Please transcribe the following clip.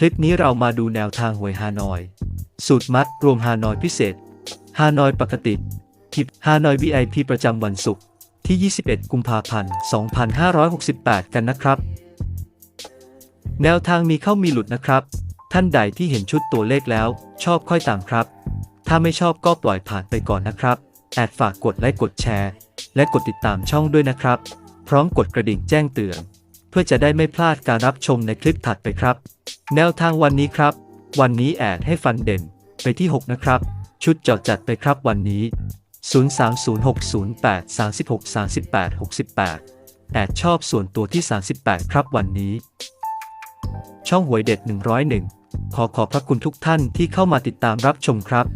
คลิปนี้เรามาดูแนวทางหวยฮานอย สูตรมัดรวมฮานอยพิเศษ ฮานอยปกติทิปฮานอย VIP ประจำวันศุกร์ที่ 21 กุมภาพันธ์ 2568 กันนะครับ แนวทางมีเข้ามีหลุดนะครับ ท่านใดที่เห็นชุดตัวเลขแล้ว ชอบค่อยตามครับ ถ้าไม่ชอบก็ปล่อยผ่านไปก่อนนะครับ แอดฝากกดไลค์กดแชร์ และกดติดตามช่องด้วยนะครับ พร้อมกดกระดิ่งแจ้งเตือน พื่อจะได้ไม่พลาดการรับชมในคลิปถัดไปครับ แนวทางวันนี้ครับ วันนี้แอดให้ฟันเด่นไปที่ 6 นะครับ ชุดจอดจัดไปครับวันนี้ 030608 36 38 68 แอดชอบส่วนตัวที่ 38 ครับวันนี้ ช่องหวยเด็ด 101 ขอขอบพระคุณทุกท่านที่เข้ามาติดตามรับชมครับ